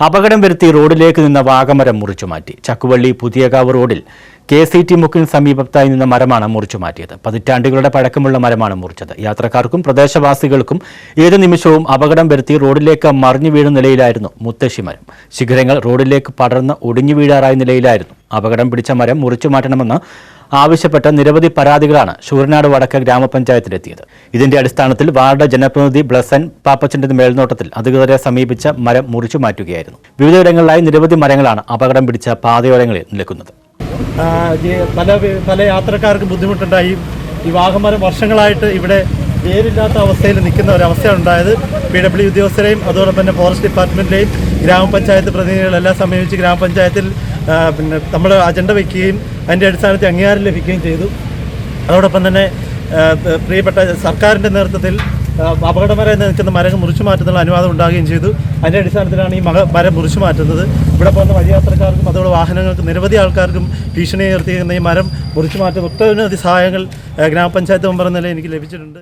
അപകടം വരുത്തി റോഡിലേക്ക് നിന്ന വാഗമരം മുറിച്ചു മാറ്റി. ചക്കുവള്ളി പുതിയകാവ് റോഡിൽ കെ സി ടി മുക്കിന് സമീപത്തായി നിന്ന മരമാണ് മുറിച്ചു മാറ്റിയത്. പതിറ്റാണ്ടുകളുടെ പഴക്കമുള്ള മരമാണ് മുറിച്ചത്. യാത്രക്കാർക്കും പ്രദേശവാസികൾക്കും ഏത് നിമിഷവും അപകടം വരുത്തി റോഡിലേക്ക് മറിഞ്ഞു വീഴുന്ന നിലയിലായിരുന്നു മുത്തശ്ശി മരം. ശിഖരങ്ങൾ റോഡിലേക്ക് പടർന്ന് ഒടിഞ്ഞു വീഴാറായ നിലയിലായിരുന്നു. അപകടം പിടിച്ച മരം മുറിച്ചു മാറ്റണമെന്ന് ആവശ്യപ്പെട്ട നിരവധി പരാതികളാണ് ശൂരനാട് വടക്ക് ഗ്രാമപഞ്ചായത്തിലെത്തിയത്. ഇതിന്റെ അടിസ്ഥാനത്തിൽ വാർഡ് ജനപ്രതിനിധി ബ്ലസൻ പാപ്പച്ചന്റെ മേൽനോട്ടത്തിൽ അധികൃതരെ സമീപിച്ച മരം മുറിച്ചു മാറ്റുകയായിരുന്നു. വിവിധയിടങ്ങളിലായി നിരവധി മരങ്ങളാണ് അപകടം പിടിച്ച പാതയോരങ്ങളിൽ നിൽക്കുന്നത്. പല പല യാത്രക്കാർക്ക് ബുദ്ധിമുട്ടുണ്ടായി. ഈ വാഹമരം വർഷങ്ങളായിട്ട് ഇവിടെ വേരില്ലാത്ത അവസ്ഥയിൽ നിൽക്കുന്ന ഒരവസ്ഥയാണ് ഉണ്ടായത്. പി ഡബ്ല്യു ഉദ്യോഗസ്ഥരെയും അതോടൊപ്പം തന്നെ ഫോറസ്റ്റ് ഡിപ്പാർട്ട്മെന്റിലെയും ഗ്രാമപഞ്ചായത്ത് പ്രതിനിധികളെല്ലാം സമീപിച്ച് ഗ്രാമപഞ്ചായത്തിൽ പിന്നെ നമ്മൾ അജണ്ട വയ്ക്കുകയും അതിന്റെ അടിസ്ഥാനത്തിൽ അംഗീകാരം ലഭിക്കുകയും ചെയ്തു. അതോടൊപ്പം തന്നെ പ്രിയപ്പെട്ട സർക്കാരിന്റെ നേതൃത്വത്തിൽ അപകടമരം നിൽക്കുന്ന മരങ്ങൾ മുറിച്ചു മാറ്റുന്നുള്ള അനുവാദം ഉണ്ടാകുകയും ചെയ്തു. അതിന്റെ അടിസ്ഥാനത്തിലാണ് ഈ മക മരം മുറിച്ചു മാറ്റുന്നത്. ഇവിടെ പോകുന്ന വഴിയാത്രക്കാർക്കും അതുപോലെ വാഹനങ്ങൾക്കും നിരവധി ആൾക്കാർക്കും ഭീഷണി ഉയർത്തിയിരുന്ന ഈ മരം മുറിച്ചു മാറ്റുന്ന ഒട്ടനവധി സഹായങ്ങൾ ഗ്രാമപഞ്ചായത്ത് മെമ്പർ എന്നല്ലേ എനിക്ക് ലഭിച്ചിട്ടുണ്ട്.